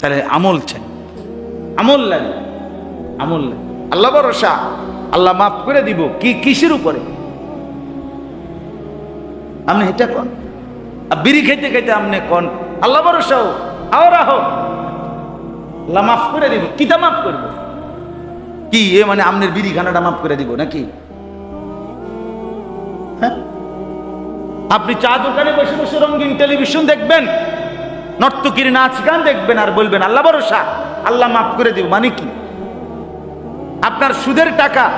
তাহলে আমল চাই। আমল লাগে আমল লাগে আল্লাহ ভরসা। আল্লাহ মাফ করে দিব। কি কিসের উপরে? আপনি এটা কন। আর বিড়ি খাইতে খাইতে আপনি কন। আল্লাহ ভরসা হোক আও রাহো আল্লাহ মাফ করে দিব। কিতা মাফ করব? কি, এ মানে আমনের বিড়ি খানাটা মাফ করে দিব নাকি? হ্যাঁ? আপনি চা দোকানে বসে বসে রঙিন টেলিভিশন দেখবেন। নর্তকীর নাচ গান দেখবেন আর বলবেন, আল্লাহ ভরসা, আল্লাহ মাফ করে দিব। মানে কি? আপনার সুদের টাকা,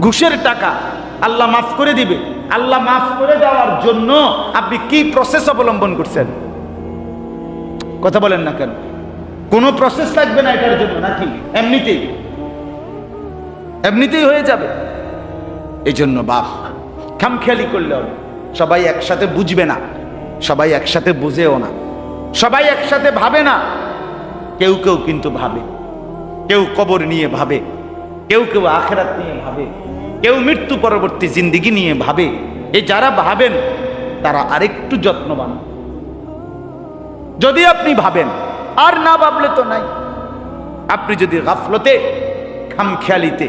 ঘুষের টাকা, আল্লাহ মাফ করে দিবে। আল্লাহ মাফ করে দেওয়ার জন্য আপনি কি প্রসেস অবলম্বন করছেন? কথা বলেন না কেন? কোনো প্রসেস লাগবে না এটার জন্য, নাকি? এমনিতেই। এমনিতেই হয়ে যাবে। এই জন্য বাপ, খামখেয়ালি করলে হবে সবাই একসাথে বুঝবে না, সবাই একসাথে বুঝেও না। সবাই একসাথে ভাবে না। কেউ কেউ কিন্তু ভাবে। কেউ কবর নিয়ে ভাবে। কেউ কেউ আখেরাত নিয়ে ভাবে। কেউ মৃত্যু পরবর্তী জিন্দিগি নিয়ে ভাবে। এই যারা ভাবেন, তারা আরেকটু যত্নবান। যদি আপনি ভাবেন, আর না ভাবলে তো নাই। আপনি যদি গাফলতে, খামখেয়ালিতে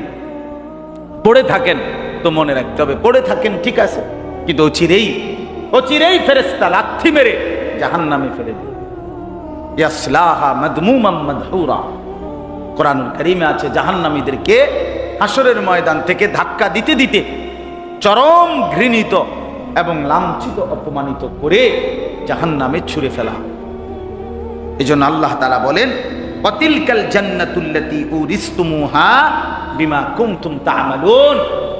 পড়ে থাকেন, তো মনে রাখতে হবে, পড়ে থাকেন, ঠিক আছে। কিন্তু অচিরেই অচিরেই ফেরেস্তা লাথি মেরে জাহান নামে ফেলে দেবে ইয়াসলাহা মাদমুমাম মাদহুরা। কোরআনুল কারীমে আছে জাহান্নামীদেরকে হাসরের ময়দান থেকে ধাক্কা দিতে দিতে চরম ঘৃণিত এবং লাঞ্ছিত, অপমানিত করে জাহান্নামে ছুঁড়ে ফেলা। এই জন্য আল্লাহ তালা বলেন অতিলকাল জান্নাতুল্লাতি উরিস্তুমুহা বিমা কুমতুম তা'মালুন।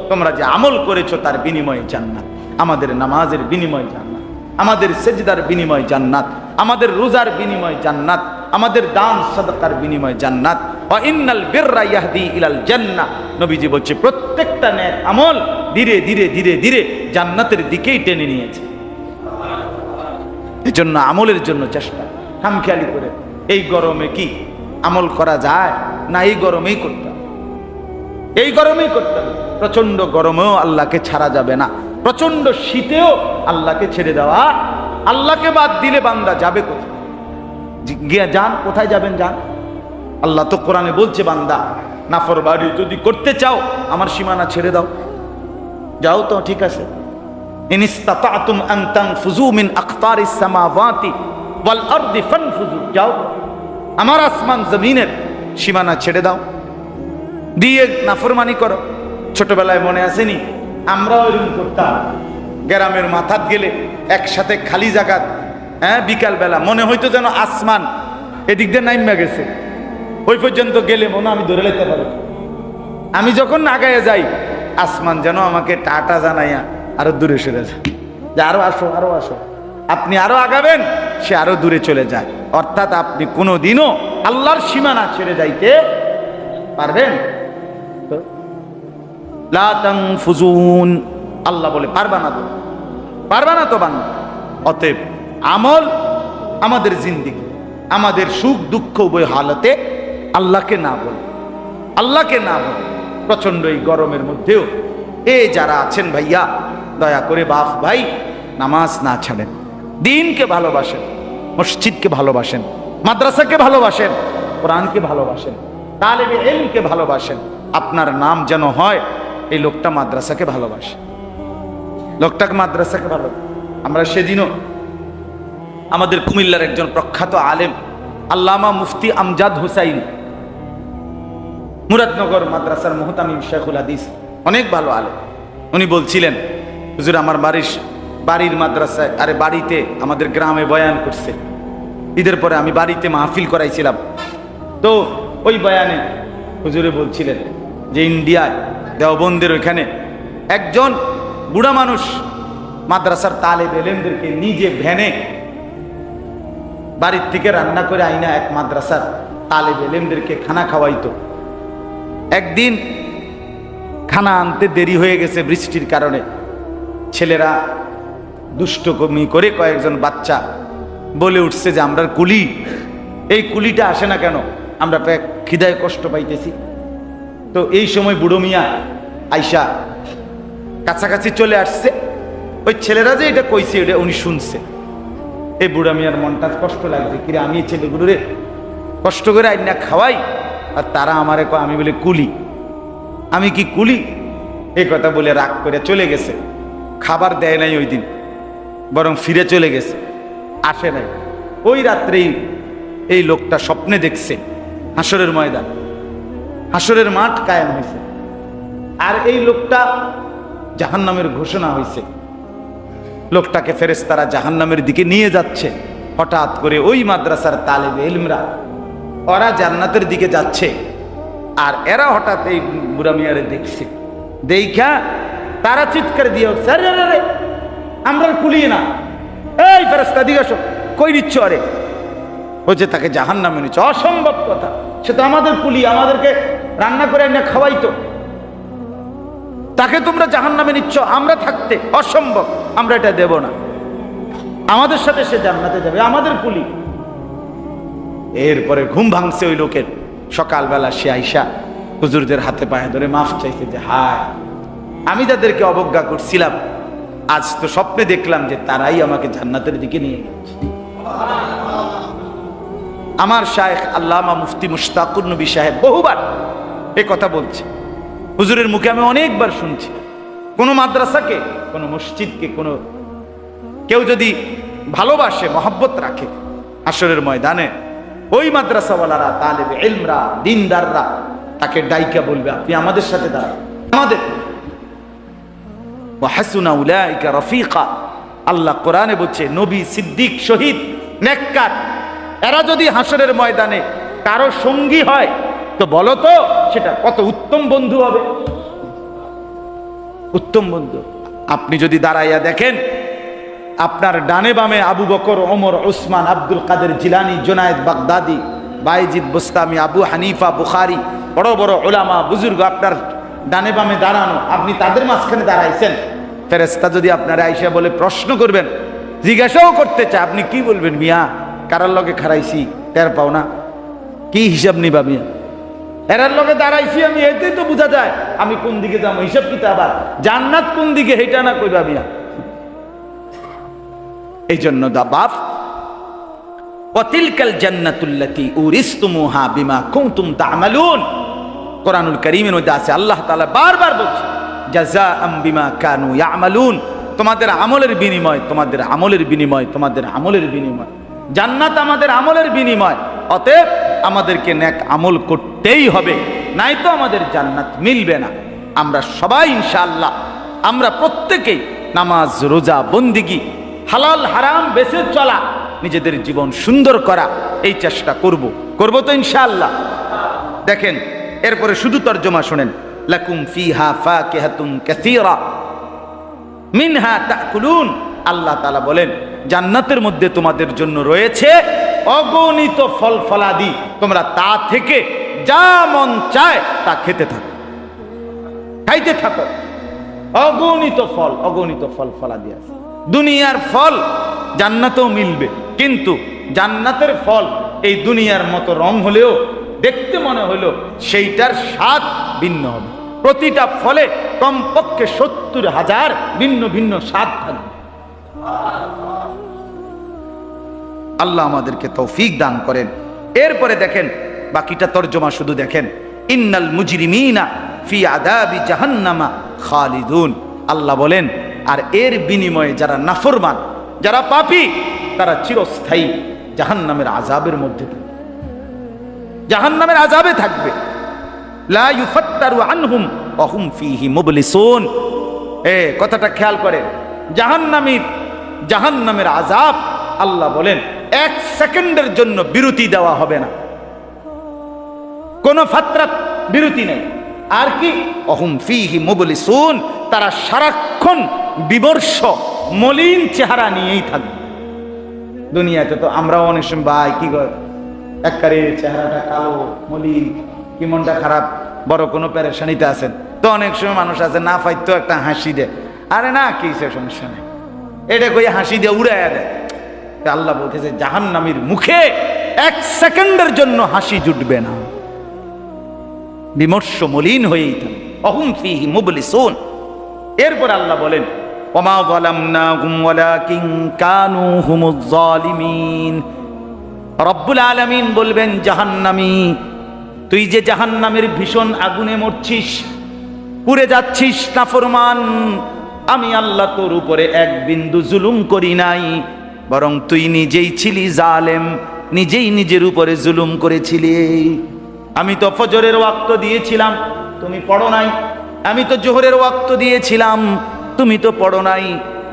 তোমরা যে আমল করেছ তার বিনিময়ে জান্নাত, আমাদের নামাজের বিনিময় জান্নাত। আমাদের সেজদার বিনিময় জান্নাত, আমাদের রোজার বিনিময় জান্নাত, আমাদের দান সাদাকার বিনিময় জান্নাত। ইন্নাল বিররা ইয়াহদি ইলাল জান্নাহ। নবীজি বলছে, প্রত্যেকটা নেক আমল ধীরে ধীরে ধীরে ধীরে জান্নাতের দিকেই টেনে নিয়েছে। এই জন্য আমলের জন্য চেষ্টা, খামখেয়ালি করে। এই গরমে কি আমল করা যায়? না, এই গরমেই করতে হবে। এই গরমেই করতে হবে। প্রচণ্ড গরমেও আল্লাহকে ছাড়া যাবে না। প্রচণ্ড শীতেও আল্লাহকে ছেড়ে দেওয়া। আল্লাহকে বাদ দিলে বান্দা যাবে কোথায়? গিয়া যান, কোথায় যাবেন যান? আল্লাহ তো কোরআনে বলছে, বান্দা, নাফর বাড়ি যদি করতে চাও, আমার সীমানা ছেড়ে দাও। যাও তো, ঠিক আছে। ইন ইসতাতাতুম আন তানফুযু মিন আকতারিস সামাওয়াতি ওয়াল আরদি ফানফুযু। যাও, আমার আসমান জমিনের সীমানা ছেড়ে দাও। দিয়ে নাফরমানি করো। ছোটবেলায় মনে আসেনি আমরাও এরকম করতাম। গ্রামের মাথাত গেলে একসাথে খালি জাগাত হ্যাঁ বিকালবেলা। মনে হইতো যেন আসমান এদিক দিয়ে নাইমা গেছে। ওই পর্যন্ত গেলে মনে আমি ধরে লেতে পারি। আমি যখন আগায় যাই, আসমান যেন আমাকে টাটা জানাইয়া আরও দূরে সরে যায়। যে আরও আসো আরও আসো। আপনি আরও আগাবেন, সে আরও দূরে চলে যায়। অর্থাৎ আপনি কোনো দিনও আল্লাহর সীমানা ছেড়ে যাইতে পারবেন? লা তানফুজুন। আল্লাহ বলে, পারবা না তো। পারবা না তো বান্দা। অতএব আমল আমাদের জিন্দিগি, আমাদের সুখ দুঃখ উভয় হালতে আল্লাহকে না বলে, আল্লাহকে না বলে প্রচণ্ড এই গরমের মধ্যেও এ যারা আছেন ভাইয়া, দয়া করে বাপ ভাই, নামাজ না ছাড়েন, দিনকে ভালোবাসেন, মসজিদকে ভালোবাসেন, মাদ্রাসাকে ভালোবাসেন, কোরআনকে ভালোবাসেন তালেবে এলকে ভালোবাসেন, আপনার নাম যেন হয় এই লোকটা মাদ্রাসাকে ভালোবাসে। লোকটাকে মাদ্রাসাকে ভালো আমরা সেদিনও আমাদের কুমিল্লার একজন প্রখ্যাত আলেম, আল্লামা মুফতি আমজাদ হুসাইন, মুরাদনগর মাদ্রাসার মোহতামিম শেখুল হাদিস, অনেক ভালো আলেম। উনি বলছিলেন, হুজুর, আমার বাড়ির বাড়ির মাদ্রাসায়, আরে বাড়িতে আমাদের গ্রামে বয়ান করছে। ঈদের পরে আমি বাড়িতে মাহফিল করাইছিলাম। তো ওই বয়ানে হুজুরে বলছিলেন যে, ইন্ডিয়ায় দেওবন্দের ওইখানে। একজন বুড়া মানুষ মাদ্রাসার তালে বেলেনদেরকে নিজে ভ্যানে বাড়ির থেকে রান্না করে আইনা এক মাদ্রাসার তালে বেলেমদেরকে খানা খাওয়াইতো। একদিন খানা আনতে দেরি হয়ে গেছে বৃষ্টির কারণে। ছেলেরা দুষ্টকমি করে কয়েকজন বাচ্চা বলে উঠছে যে আমরা কুলি, এই কুলিটা আসে না কেন? আমরা খিদায় কষ্ট পাইতেছি। তো এই সময় বুড়ো মিয়া আইসা কাছাকাছি চলে আসছে। ওই ছেলেরা যে এটা কইছে, এটা উনি শুনছে। এই বুড়া মিয়ার মনটা কষ্ট লাগছে, কিরে, আমি ছেলেগুলো রে কষ্ট করে আইনা খাওয়াই, আর তারা আমারে কয়, আমি বলে, কুলি। আমি কি কুলি? এই কথা বলে রাগ করে চলে গেছে। খাবার দেয় নাই ওই দিন, বরং ফিরে চলে গেছে। আসে নাই। ওই রাত্রেই এই লোকটা স্বপ্নে দেখছে হাসরের ময়দান। হাসরের মাঠ কায়েম হয়েছে। আর এই লোকটা জাহান্নামের ঘোষণা হয়েছে। লোকটাকে ফেরেস ফেরেস্তারা জাহান্নামের দিকে নিয়ে যাচ্ছে। হঠাৎ করে ওই মাদ্রাসার তালেবে এলমরা ওরা জান্নাতের দিকে যাচ্ছে। আর এরা হঠাৎ এই বুড়া মিয়ারে দেখছে। দেখা তারা চিৎকার দিয়ে উঠছে, "আরে, আরে, আরে, আমরা কুলিয়ে না। এই ফেরেস্তা দিকে কই নিচ্ছ আরে? বলছে তাকে জাহান নামে নিচ্ছে অসম্ভব কথা। সে তো আমাদের কুলি আমাদেরকে রান্না করে এনে খাওয়াইতো। তাকে তোমরা জাহান নামে নিচ্ছ, আমরা থাকতে অসম্ভব, আমরা এটা দেব না। আমাদের সাথে সে জান্নাতে যাবে, আমাদের কুলি। এরপরে ঘুম ভাঙছে ওই লোকের। সকালবেলা সে আইসা হুজুরদের হাতে পায়ে ধরে মাফ চাইছে যে, হায়, আমি যাদেরকে অবজ্ঞা করছিলাম, আজ তো স্বপ্নে দেখলাম যে তারাই আমাকে জান্নাতের দিকে নিয়ে গেছে। আমার শায়েখ আল্লামা মুফতি মুশতাকুর নবী সাহেব বহুবার এ কথা বলছে। হুজুরের মুখে আমি অনেকবার শুনছি। কোনো মাদ্রাসাকে, কোনো মসজিদকে, কোনো কেউ যদি ভালোবাসে, মহব্বত রাখে আসরের ময়দানে, ওই মাদ্রাসাওয়ালারা, তালেবে এলমরা দিনদাররা, তাকে ডাইকা বলবে, আপনি আমাদের সাথে দাঁড়ান। আমাদের। হাসুনা উলাইকা রফিকা। আল্লাহ কোরআনে বলছে, নবী সিদ্দিক, শহীদ, নেককার। এরা যদি হাসরের ময়দানে কারও সঙ্গী হয় তো বলো তো, সেটা কত উত্তম বন্ধু হবে? উত্তম বন্ধু। আপনি যদি দাঁড়াইয়া দেখেন, আপনার ডানে বামে আবু বকর, ওমর, ওসমান, আব্দুল কাদের জিলানি, জোনায়েদ বাগদাদি, বাইজিদ বুস্তামি, আবু হানিফা, বুখারি, বড় বড় ওলামা, বুজুর্গ, আপনার ডানে বামে দাঁড়ানো, আপনি তাদের মাঝখানে দাঁড়াইছেন। ফেরেস্তা যদি আপনারা আইসা বলে প্রশ্ন করবেন, জিজ্ঞাসাও করতে চায়, আপনি কি বলবেন মিয়া? কারার লগে খারাইছি টের পাও না। কি হিসাব নিবা মিয়া? এরার লগে দাঁড়াইছি আমি এতেই তো বোঝা যায়। আমি কোন দিকে যাব? হিসাব কিতা আবার জান্নাত কোন দিকে হেটা না কইবা মিয়া। এই জন্য দা বাপ অতিলকাল জান্নাতুল্লাতি উরিস্তুমুহা বিমা কুনতুম তা'মালুন। কোরআনুল কারীমের মধ্যে আছে, আল্লাহ তাআলা বারবার বলছে, জাযাআম বিমা কানু ইয়ামালুন। তোমাদের আমলের বিনিময়, তোমাদের আমলের বিনিময়, তোমাদের আমলের বিনিময়। জান্নাত আমাদের আমলের বিনিময়। অতএব আমাদেরকে নেক আমল করতেই হবে নাই তো আমাদের জান্নাত মিলবে না। আমরা সবাই ইনশাআল্লাহ, আমরা প্রত্যেকেই নামাজ, রোজা, বন্দিগি, হালাল, হারাম বেঁচে চলা, নিজেদের জীবন সুন্দর করা, এই চেষ্টা করব। করব তো ইনশাআল্লাহ। দেখেন, এরপরে শুধু তর্জমা শোনেন, লাকুম ফিহা ফাকিহাতুন কাসীরা, মিনহা তাকুলুন। আল্লাহ তাআলা বলেন, জান্নাতের মধ্যে তোমাদের জন্য রয়েছে অগণিত ফল ফলাদি। তোমরা তা থেকে যা মন চায় তা খেতে থাকো। খাইতে থাকো। অগণিত ফল অগণিত ফল ফলাদি আছে। দুনিয়ার ফল জান্নাতেও মিলবে। কিন্তু জান্নাতের ফল এই দুনিয়ার মতো রং হলেও, দেখতে মনে হলো সেইটার স্বাদ ভিন্ন হবে। প্রতিটা ফলে কমপক্ষে সত্তর হাজার ভিন্ন ভিন্ন স্বাদ থাকবে। আল্লাহ আমাদেরকে তৌফিক দান করেন। এরপরে দেখেন, বাকিটা তর্জমা শুধু দেখেন। ইন্নাল মুজরিমিনা ফি আদাবি জাহান্নামা খালিদুন। আল্লাহ বলেন, আর এর বিনিময়ে যারা নাফরমান, যারা পাপী, তারা চিরস্থায়ী জাহান্নামের আজাবের মধ্যে জাহান্নামের আজাবে থাকবে। লা ইউফাত্তারু আনহুম অহুম ফিহি মুবলিসুন। এ, কথাটা খেয়াল করেন। জাহান্নামীর, জাহান্নামের আজাব আল্লাহ বলেন এক সেকেন্ডের জন্য বিরতি দেওয়া হবে না। কোনো ফাত্রা বিরতি নেই। আর কি? অহুম ফিহি মুবলিসুন। তারা সারাক্ষণ বিবর্ষ, মলিন চেহারা নিয়েই থাকবে। দুনিয়াতে তো আমরাও অনেক সময়, ভাই, কি কর একবারে চেহারাটা কালো, মলিন, কি মনটা খারাপ? বড় কোনো প্যারেশানিতে আছেন? তো অনেক সময় মানুষ আছে, না ফাইতো একটা হাসি দেয় আরে না কি সে সমস্যা নেই। এটা কই হাসি দিয়ে উড়াইয়া দেয়। আল্লাহ বলতেছে, জাহান্নামীর মুখে এক সেকেন্ডের জন্য হাসি জুটবে না। বিমর্ষ মলিন হয়েই থাকে। অহুম ফিহি মুবলিসুন। এরপর আল্লাহ বলেন, ওমা যালামনাহুম ওয়ালাকিন কানু হুমুজ জালিমিন রব্বুল আলমিন বলবেন, জাহান্নামি, তুই যে জাহান্নামের ভীষণ আগুনে মরছিস, পুড়ে যাচ্ছিস, নাফরমান। আমি আল্লাহ তোর উপরে এক বিন্দু জুলুম করি নাই। বরং তুই নিজেই ছিলি জালেম, নিজেই নিজের উপরে জুলুম করেছিলি। আমি তো ফজরের ওয়াক্ত দিয়েছিলাম, তুমি পড়ো নাই। আমি তো জোহরের ওয়াক্ত দিয়েছিলাম, তুমি তো পড়ো নাই।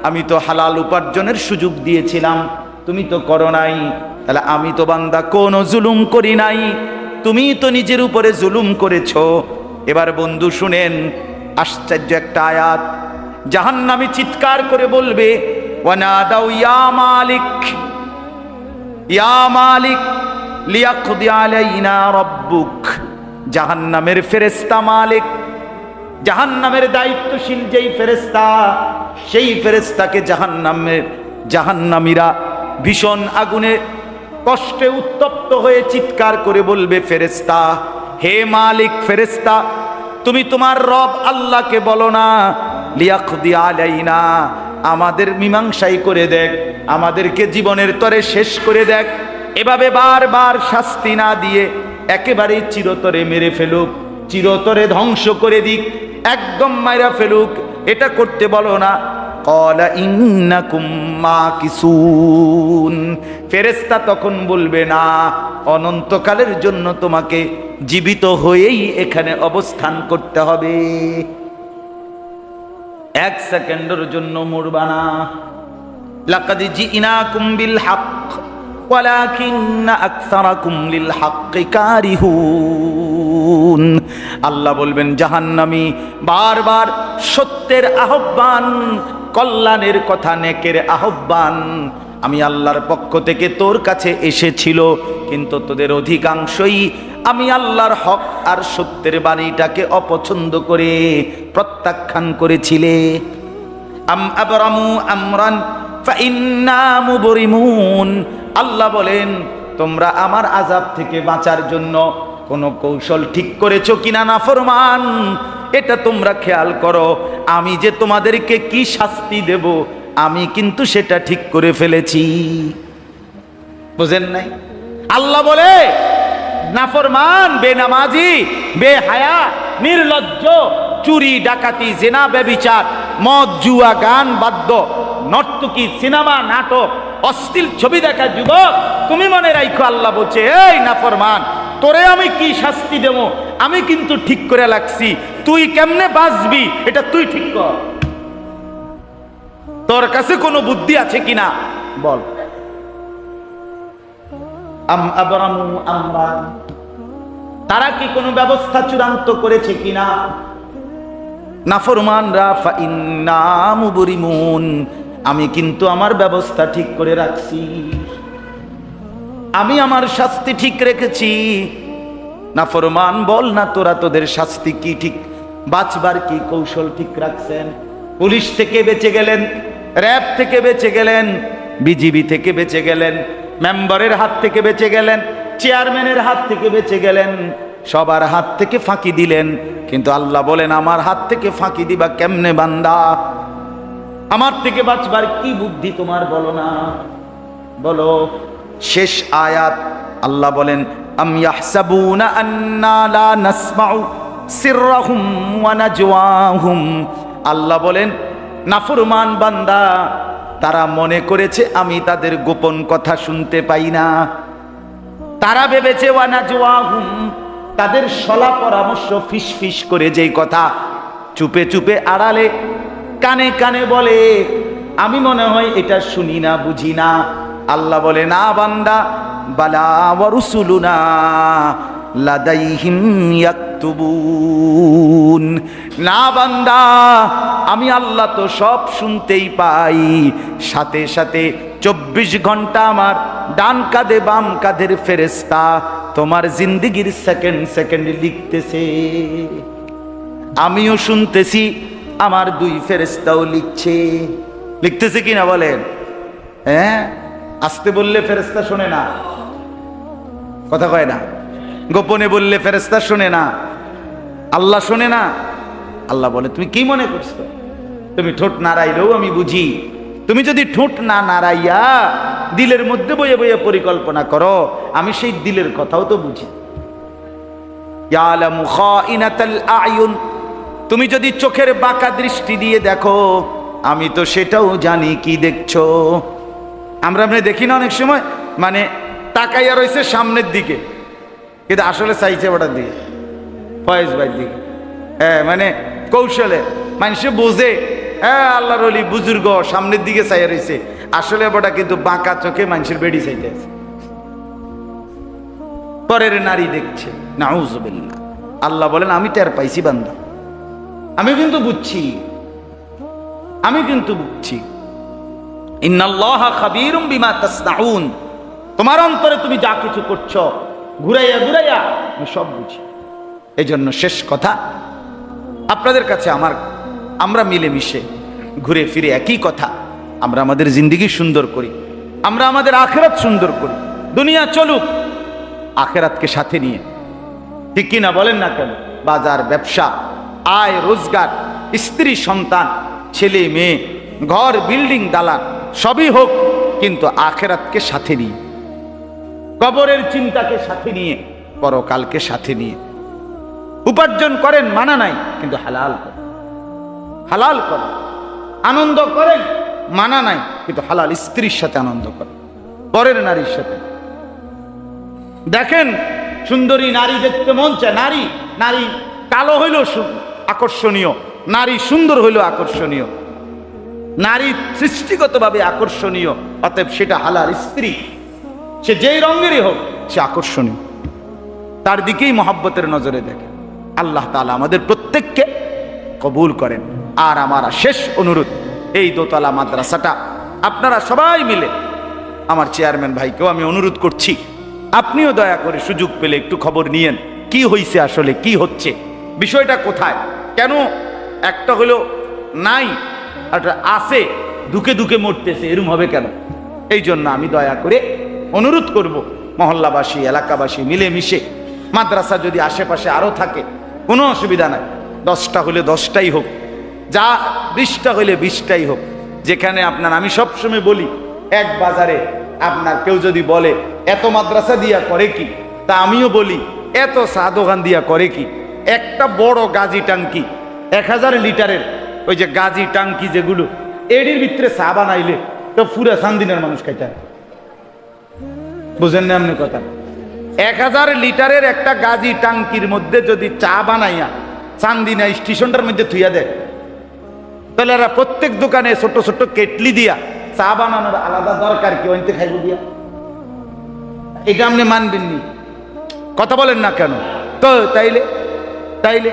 আমি তো হালাল উপার্জনের সুযোগ দিয়েছিলাম, তুমি তো করো নাই। তাহলে আমি তো বান্দা, কোনো জুলুম করি নাই। তুমি তো নিজের উপরে জুলুম করেছ। এবার বন্ধু শুনেন, আশ্চর্য একটা আয়াত। জাহান্নামী চিৎকার করে বলবে ওয়ানাদাউ ইয়া মালিক ইয়া মালিক, লিয়াকদি আলাইনা রব্বুক। জাহান্নামের ফেরেশতা মালিক, জাহান্নামের দায়িত্বশীল যেই ফেরেশতা, সেই ফেরেশতাকে জাহান্নামের জাহান্নামীরা ভীষণ আগুনে কষ্টে উত্তপ্ত হয়ে চিৎকার করে বলবে, ফেরেশতা, হে মালিক ফেরেশতা, তুমি তোমার রব আল্লাহকে বলো না, লিয়াকদি আলাইনা আমাদের মীমাংসাই করে দেখ, আমাদেরকে জীবনের তরে শেষ করে দেখ। এভাবে বারবার শাস্তি না দিয়ে একেবারেই চিরতরে মেরে ফেলুক, চিরতরে ধ্বংস করে দিক, একদম মাইরা ফেলুক, এটা করতে বলো না। ফেরেশতা তখন বলবে, না, অনন্তকালের জন্য তোমাকে জীবিত হয়েই এখানে অবস্থান করতে হবে। এক সেকেন্ডের জন্য মরবা না। লাকাদ জিইনাকুম বিল হক ওয়ালাকিন্না আল্লাহ বলবেন, জাহান্নামী, বারবার সত্যের আহ্বান, কল্যাণের কথা, নেকের আহ্বান। আমি আল্লাহর পক্ষ থেকে তোর কাছে এসেছিল, কিন্তু তোদের অধিকাংশই আমি আল্লাহর হক আর সত্যের বাণীটাকে অপছন্দ করে প্রত্যাখ্যান করেছিলে। আল্লাহ বলেন, তোমরা আমার আজাব থেকে বাঁচার জন্য কোন কৌশল ঠিক করেছ কিনা না ফরমান? এটা তোমরা খেয়াল করো, আমি যে তোমাদেরকে কি শাস্তি দেব, আমি কিন্তু সেটা ঠিক করে ফেলেছি। বুঝেন নাই? আল্লাহ বলে নাফরমান, বেনামাজি, বেহায়া, নির্লজ্জ, চুরি, ডাকাতি, জেনা, ব্যবিচার, মদ, জুয়া, গান, বাদ্য, নর্তকী, সিনেমা, নাটক, অশ্লীল ছবি দেখা যুবক, তুমি মনে রাখো আল্লাহ বলছে, এই নাফরমান, তোরে আমি কি শাস্তি দেব? আমি কিন্তু ঠিক করে লাগছি। তুই কেমনে বাঁচবি? এটা তুই ঠিক কর। তোর কাছে কোনো বুদ্ধি আছে কিনা? বল। আবরামু তারা কি কোনো ব্যবস্থা চূড়ান্ত করেছে কিনা? আমি কিন্তু আমার ব্যবস্থা ঠিক করে রাখছি। আমি আমার শাস্তি ঠিক রেখেছি। নাফরমান বল না তোরা তোদের শাস্তি কি ঠিক? বাঁচবার কি কৌশল ঠিক রাখছেন? পুলিশ থেকে বেঁচে গেলেন, র্যাব থেকে বেঁচে গেলেন, বিজিবি থেকে বেঁচে গেলেন। মেম্বারের হাত থেকে বেঁচে গেলেন, চেয়ারম্যানের হাত থেকে বেঁচে গেলেন, সবার হাত থেকে ফাঁকি দিলেন। কিন্তু আল্লাহ বলেন, আমার হাত থেকে ফাঁকি দিবা কেমনে বান্দা? আমার থেকে বাঁচবার কি বুদ্ধি তোমার বলো না? বলো। শেষ আয়াত, আল্লাহ বলেন আন্না লা আল্লাহ বলেন, নাফরমান বান্দা তারা মনে করেছে, আমি তাদের গোপন কথা শুনতে পাই না। তারা ভেবেছে ওয়ানা জোয়াহুম তাদের সলা পরামর্শ ফিস ফিস করে যেই কথা চুপে চুপে আড়ালে, কানে কানে বলে, আমি মনে হয় এটা শুনি না, বুঝি না। আল্লাহ বলে, না বান্দা, বালা ওয়ারুসুলুনা না বান্দা, আমি আল্লাহ তো সব শুনতেই পাই। সাথে সাথে চব্বিশ ঘণ্টা আমার ডান কাঁধে বাম কাঁধের ফেরেস্তা তোমার জিন্দিগির সেকেন্ড সেকেন্ড লিখতেছে। আমিও শুনতেছি, আমার দুই ফেরেস্তাও লিখছে। লিখতেছে কি না বলেন? হ্যাঁ? আসতে বললে ফেরেস্তা শোনে না। কথা কয় না। গোপনে বললে ফেরেস্তা শোনে না। আল্লাহ শোনে না। আল্লাহ বলে, তুমি কি মনে করছ? তুমি ঠোঁট নাড়াইলেও আমি বুঝি। তুমি যদি ঠোঁট না নাড়াইয়া দিলের মধ্যে বয়ে বয়ে পরিকল্পনা করো, আমি সেই দিলের কথাও তো বুঝি। তুমি যদি চোখের বাঁকা দৃষ্টি দিয়ে দেখো, আমি তো সেটাও জানি, কি দেখছ? আমরা আপনি দেখি না অনেক সময় মানে তাকাইয়া রয়েছে সামনের দিকে। কিন্তু আসলে চাইছে ওটার দিকে। ফয়েজ ভাইয়ের দিকে। হ্যাঁ মানে কৌশলে। মানুষে বোঝে হ্যাঁ আল্লাহর অলি বুজুর্গ, সামনের দিকে চাইয়া রয়েছে আসলে ওটা কিন্তু বাঁকা চোখে মানুষের বেড়ি চাইতে আছে। পরের নারী দেখছে, নাউজুবিল্লাহ। আল্লাহ বলেন, আমি টের পাইছি বান্দা। আমি কিন্তু বুঝছি। আমি কিন্তু বুঝছি। ইন্নাল্লাহ খাবীরুম বিমা তাসনাউন। তোমার অন্তরে তুমি যা কিছু করছ ঘুরাইয়া ঘুরাইয়া। আমি সব বুঝি। এই জন্য শেষ কথা, আপনাদের কাছে আমার, আমরা মিলেমিশে ঘুরে ফিরে একই কথা, আমরা আমাদের জিন্দিগি সুন্দর করি, আমরা আমাদের আখেরাত সুন্দর করি, দুনিয়া চলুক, আখেরাতকে সাথে নিয়ে। ঠিক কিনা বলেন না কেন? বাজার, ব্যবসা, আয়, রোজগার, স্ত্রী, সন্তান, ছেলে, মেয়ে, ঘর, বিল্ডিং, দালান, সবই হোক, কিন্তু আখেরাতকে সাথে নিয়ে। কবরের চিন্তাকে সাথে নিয়ে, পরকালকে সাথে নিয়ে। উপার্জন করেন মানা নাই, কিন্তু হালাল করেন। হালাল করেন। আনন্দ করেন, মানা নাই, কিন্তু হালাল স্ত্রীর সাথে আনন্দ করেন, পরের নারীর সাথে। দেখেন, সুন্দরী নারী দেখতে মন চায়। নারী নারী কালো হইল আকর্ষণীয়, নারী সুন্দর হইল আকর্ষণীয়। নারী সৃষ্টিগতভাবে আকর্ষণীয়, অতএব সেটা হালাল স্ত্রী। সে যেই রঙেরই হোক, সে আকর্ষণীয়। তার দিকেই মহাব্বতের নজরে দেখে। আল্লাহ তালা আমাদের প্রত্যেককে কবুল করেন। আর আমার শেষ অনুরোধ, এই দোতলা মাদ্রাসাটা আপনারা সবাই মিলে, আমার চেয়ারম্যান ভাইকেও আমি অনুরোধ করছি, আপনিও দয়া করে সুযোগ পেলে একটু খবর নিয়েন, কি হয়েছে আসলে, কি হচ্ছে, বিষয়টা কোথায়, কেন একটা হলো নাই, আর আছে, দুকে দুকে মরতেছে, এরম হবে কেন? এই জন্য আমি দয়া করে অনুরোধ করব, মহল্লাবাসী, এলাকাবাসী মিলেমিশে মাদ্রাসা যদি আশেপাশে আরও থাকে, কোনো অসুবিধা নাই। দশটা হলে দশটাই হোক, যা বিশটা হলে বিশটাই হোক। যেখানে আপনার, আমি সবসময় বলি, এক বাজারে আপনার কেউ যদি বলে, এত মাদ্রাসা দিয়া করে কি? তা আমিও বলি, এত চা দোকান দিয়া করে কি? একটা বড় গাজি টাঙ্কি এক হাজার লিটারের ওই যে গাজি টাঙ্কি যেগুলো এডির ভিতরে চা বানাইলে তো পুরা সান্দিনের মানুষ খাইতে। বুঝেন না আপনি কথা। এক হাজার লিটারের একটা গাজি টাঙ্কির মধ্যে যদি চা বানাইয়া চান্দিনা স্টেশনটার মধ্যে থুইয়া দেয়। তাহলে এরা প্রত্যেক দোকানে ছোট ছোট কেটলি দিয়া চা বানানোর আলাদা দরকার কি? ওইতে খাইব দিয়া। এটা আপনি মানবেন নি। কথা বলেন না কেন? তো তাইলে তাইলে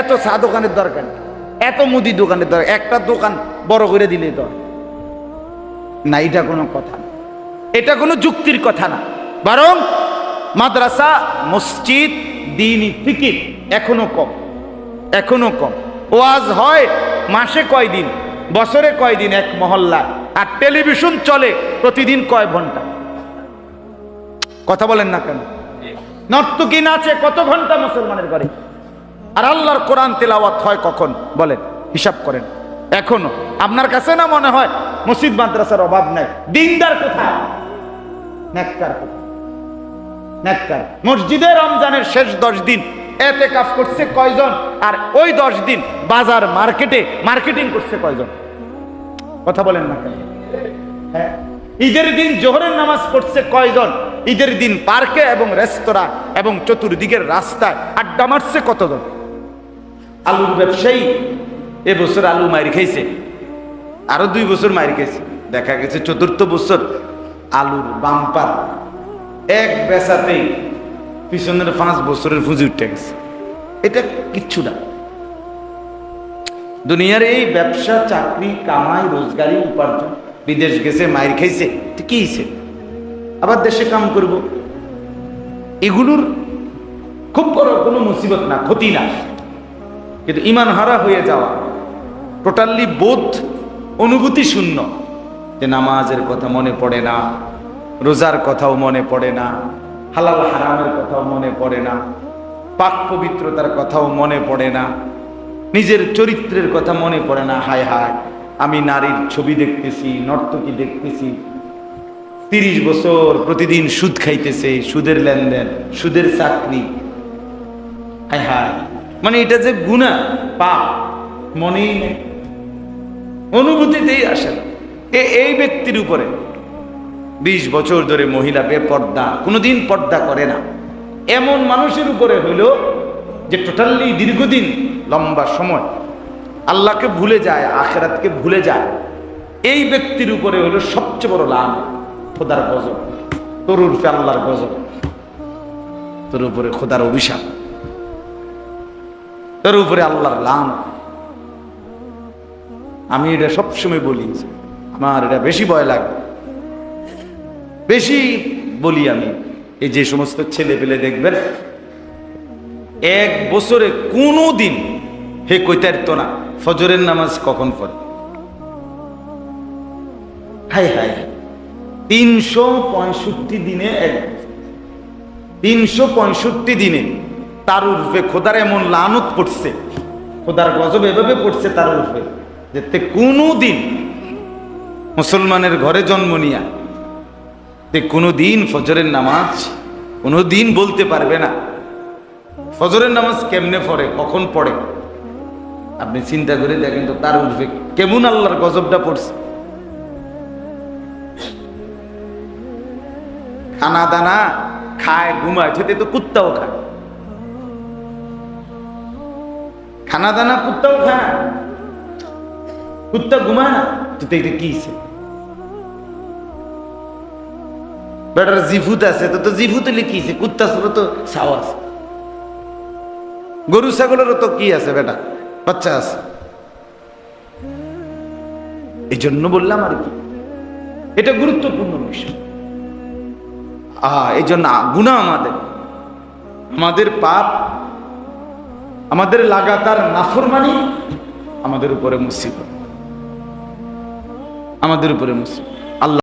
এত চা দোকানের দরকার এত মুদি দোকানের দরকার একটা দোকান বড় করে দিলে দর না, এটা কোনো কথা এটা কোনো যুক্তির কথা না। বরং মাদ্রাসা, মসজিদ দিনই ফিকির এখনও কম এখনও কম। ওয়াজ হয় মাসে কয় দিন বছরে কয় দিন এক মহল্লা। আর টেলিভিশন চলে প্রতিদিন কয় ঘণ্টা। কথা বলেন না কেন? নর্তকী নাচে কত ঘণ্টা মুসলমানের ঘরে? আর আল্লাহর কোরআন তেলাওয়াত হয় কখন? বলেন, হিসাব করেন। এখনও। আপনার কাছে না মনে হয় মসজিদ মাদ্রাসার অভাব নাই? দিনদার কোথায়? মসজিদে রমজানের শেষ দশ দিন এতে কাজ করছে কয়জন? আর ওই দশ দিন বাজার মার্কেটে মার্কেটিং করছে কয়জন? কথা বলেন না হ্যাঁ। ঈদের দিন জোহরের নামাজ পড়ছে কয়জন? ঈদের দিন পার্কে এবং রেস্তোরাঁ এবং চতুর্দিকের রাস্তায় আড্ডা মারছে কতজন? আলুর ব্যবসায়ী এবছর আলু মারি খেয়েছে আরও দুই বছর মারি খাইছে। দেখা গেছে চতুর্থ বছর আলুর বাম্পার। এক বেচাতেই পিছনের পাঁচ বছরের পুঁজি উঠে গেছে। এটা কিচ্ছু না। দুনিয়ার এই ব্যবসা, চাকরি, কামাই, রোজগারি, উপার্জন, বিদেশ গেছে মায়ের খাইছে কি আবার দেশে কাম করব। এগুলোর খুব বড় কোনো মুসিবত না, ক্ষতি না। কিন্তু ইমান হারা হয়ে যাওয়া টোটালি বোধ, অনুভূতি শূন্য। যে নামাজের কথা মনে পড়ে না, রোজার কথাও মনে পড়ে না, হালাল হারামের কথাও মনে পড়ে না, পাক পবিত্রতার কথাও মনে পড়ে না, নিজের চরিত্রের কথা মনে পড়ে না, হায় হায়, আমি নারীর ছবি দেখতেছি, নর্তকী দেখতেছি, তিরিশ বছর প্রতিদিন সুদ খাইতেছে, সুদের লেনদেন, সুদের চাকরি, হায় হায় মানে এটা যে গুণা পাপ, মনেই নেই, অনুভূতিতেই আসে না। এই ব্যক্তির উপরে বিশ বছর ধরে মহিলা বেপর্দা, কোনোদিন পর্দা করে না। এমন মানুষের উপরে হইল যে টোটালি দীর্ঘদিন লম্বা সময় আল্লাহকে ভুলে যায়, আখেরাতকে ভুলে যায়। এই ব্যক্তির উপরে হলো সবচেয়ে বড় লাভ খোদার গজব, তোর উর্ফে আল্লাহর গজব। তোর উপরে খোদার অভিশাপ, তোর উপরে আল্লাহর লাম আমি এটা সবসময় বলি আমার এটা বেশি ভয় লাগে। বেশি বলি আমি, এই যে সমস্ত ছেলে পেলে দেখবেন, এক বছরে কোনো দিন হে কইতারতো না, ফজরের নামাজ কখন পড়ে? হাই হাই তিনশো পঁয়ষট্টি দিনে এক তিনশো পঁয়ষট্টি দিনে তার উর্ফে খোদার এমন লানত পড়ছে, খোদার গজব এভাবে পড়ছে তার উর্ফে যে কোনো দিন মুসলমানের ঘরে জন্ম নিয়া, তে কোনো দিন ফজরের নামাজ কোনো দিন বলতে পারবে না। ফজরের নামাজ কেমনে পড়ে, কখন পড়ে? আপনি চিন্তা করে দেখেন তো তার উর্ফে কেমন আল্লাহর গজবটা পড়ছে। খানা দানা খায়, ঘুমায় সেটা তো কুত্তাও খায়। খানা দানা কুত্তাও খায়। কুত্তা ঘুমায় না, তো এটা কি বেটার জিফুত আছে, তো তো জিফুত লিখিছে কুত্তা ছিল তো ছাও আছে। গরু, ছাগলেরও তো কি আছে বেটা? বাচ্চা আছে। এই জন্য বললাম আর কি। এটা গুরুত্বপূর্ণ বিষয়। আহা এই জন্য গুণা আমাদের। আমাদের পাপ, আমাদের লাগাতার নাফরমানি আমাদের উপরে মুসিবত। আমাদের উপরে মুসিবত।